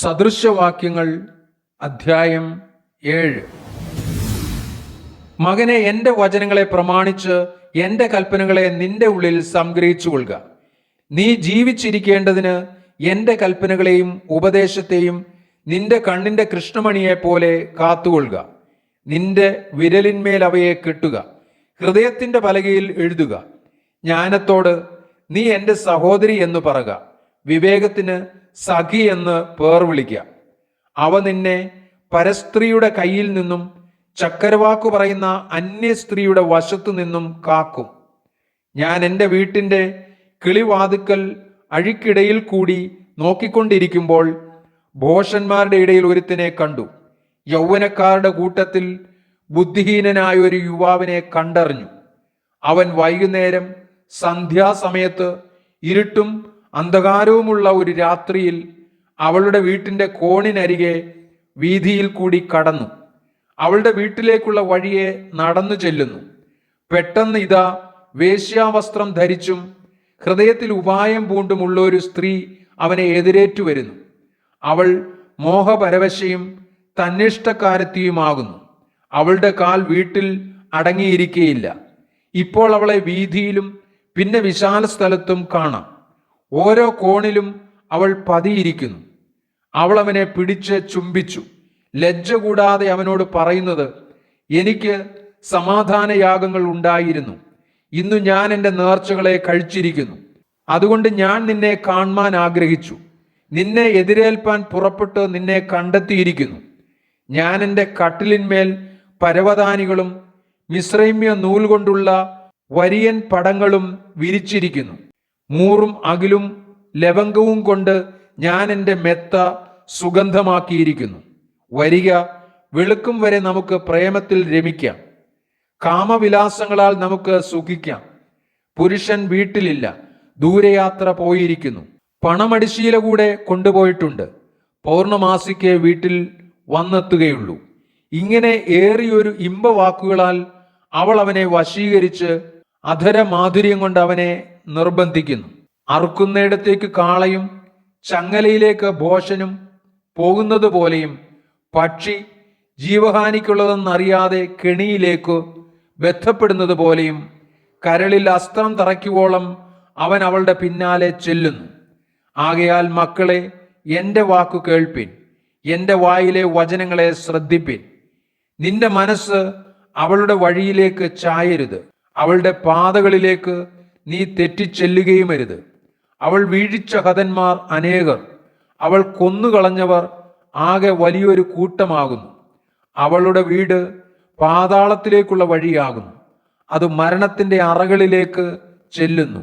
സദൃശവാക്യങ്ങൾ അധ്യായം ഏഴ്. മകനെ എന്റെ വചനങ്ങളെ പ്രമാണിച്ച് എന്റെ കൽപ്പനകളെ നിന്റെ ഉള്ളിൽ സംഗ്രഹിച്ചു കൊള്ളുക നീ ജീവിച്ചിരിക്കേണ്ടതിന് എന്റെ കൽപ്പനകളെയും ഉപദേശത്തെയും നിന്റെ കണ്ണിന്റെ കൃഷ്ണമണിയെ പോലെ കാത്തുകൊള്ളുക. നിന്റെ വിരലിന്മേൽ അവയെ കെട്ടുക. ഹൃദയത്തിന്റെ പലകയിൽ എഴുതുക. ജ്ഞാനത്തോട് നീ എന്റെ സഹോദരി എന്ന് പറക. വിവേകത്തിന് സഖി എന്ന് പേർ വിളിക്കുക. അവ നിന്നെ പരസ്ത്രീയുടെ കയ്യിൽ നിന്നും ചക്കരവാക്കു പറയുന്ന അന്യ സ്ത്രീയുടെ വശത്തു നിന്നും കാക്കും. ഞാൻ എന്റെ വീട്ടിന്റെ കിളിവാതുക്കൽ അഴിക്കിടയിൽ കൂടി നോക്കിക്കൊണ്ടിരിക്കുമ്പോൾ ഭോഷന്മാരുടെ ഇടയിൽ ഒരുത്തിനെ കണ്ടു. യൗവനക്കാരുടെ കൂട്ടത്തിൽ ബുദ്ധിഹീനനായ ഒരു യുവാവിനെ കണ്ടറിഞ്ഞു. അവൻ വൈകുന്നേരം സന്ധ്യാസമയത്ത് ഇരുട്ടും അന്ധകാരവുമുള്ള ഒരു രാത്രിയിൽ അവളുടെ വീട്ടിന്റെ കോണിനരികെ വീതിയിൽ കൂടി കടന്നു. അവളുടെ വീട്ടിലേക്കുള്ള വഴിയെ നടന്നു ചെല്ലുന്നു. പെട്ടെന്ന് ഇതാ വേശ്യാവസ്ത്രം ധരിച്ചും ഹൃദയത്തിൽ ഉപായം പൂണ്ടുമുള്ള ഒരു സ്ത്രീ അവനെ എതിരേറ്റു വരുന്നു. അവൾ മോഹപരവശയും തന്നിഷ്ടക്കാരത്തിയുമാകുന്നു. അവളുടെ കാൽ വീട്ടിൽ അടങ്ങിയിരിക്കുകയില്ല ഇപ്പോൾ അവളെ വീതിയിലും പിന്നെ വിശാല സ്ഥലത്തും കാണാം. ഓരോ കോണിലും അവൾ പതിയിരിക്കുന്നു. അവൾ അവനെ പിടിച്ച് ചുംബിച്ചു. ലജ്ജ കൂടാതെ അവനോട് പറയുന്നത് എനിക്ക് സമാധാനയാഗങ്ങൾ ഉണ്ടായിരുന്നു. ഇന്നു ഞാൻ എന്റെ നേർച്ചകളെ കഴിച്ചിരിക്കുന്നു. അതുകൊണ്ട് ഞാൻ നിന്നെ കാണുവാൻ ആഗ്രഹിച്ചു. നിന്നെ എതിരേൽപ്പാൻ പുറപ്പെട്ട് നിന്നെ കണ്ടെത്തിയിരിക്കുന്നു. ഞാൻ എന്റെ കട്ടിലിന്മേൽ പരവതാനികളും മിശ്രൈമ്യ നൂൽ കൊണ്ടുള്ള വരിയൻ പടങ്ങളും വിരിച്ചിരിക്കുന്നു. മൂറും അകിലും ലവംഗവും കൊണ്ട് ഞാൻ എന്റെ മെത്ത സുഗന്ധമാക്കിയിരിക്കുന്നു. വരിക വെളുക്കും വരെ നമുക്ക് പ്രേമത്തിൽ രമിക്കാം. കാമവിലാസങ്ങളാൽ നമുക്ക് സുഖിക്കാം. പുരുഷൻ വീട്ടിലില്ല ദൂരയാത്ര പോയിരിക്കുന്നു. പണമടിശീല കൂടെ കൊണ്ടുപോയിട്ടുണ്ട്. പൗർണമാസിക്ക് വീട്ടിൽ വന്നെത്തുകയുള്ളൂ. ഇങ്ങനെ ഏറിയൊരു ഇമ്പവാക്കുകളാൽ അവൾ അവനെ വശീകരിച്ച് അധര മാധുര്യം കൊണ്ട് അവനെ നിർബന്ധിക്കുന്നു. അറുക്കുന്നിടത്തേക്ക് കാളയും ചങ്ങലയിലേക്ക് ഭോഷനും പോകുന്നത് പോലെയും പക്ഷി ജീവഹാനിക്കുള്ളതെന്നറിയാതെ കെണിയിലേക്ക് ബന്ധപ്പെടുന്നത് പോലെയും കരളിൽ അസ്ത്രം തറയ്ക്കുവോളം അവൻ അവളുടെ പിന്നാലെ ചെല്ലുന്നു. ആകയാൽ മക്കളെ എന്റെ വാക്കു കേൾപ്പിൻ. എന്റെ വായിലെ വചനങ്ങളെ ശ്രദ്ധിപ്പിൻ. നിന്റെ മനസ്സ് അവളുടെ വഴിയിലേക്ക് ചായരുത്. അവളുടെ പാതകളിലേക്ക് നീ തെറ്റിച്ചെല്ലുകയും അരുത് അവൾ വീഴിച്ച ഹതന്മാർ അനേകർ. അവൾ കൊന്നുകളഞ്ഞവർ ആകെ വലിയൊരു കൂട്ടമാകുന്നു. അവളുടെ വീട് പാതാളത്തിലേക്കുള്ള വഴിയാകുന്നു. അത് മരണത്തിന്റെ അറകളിലേക്ക് ചെല്ലുന്നു.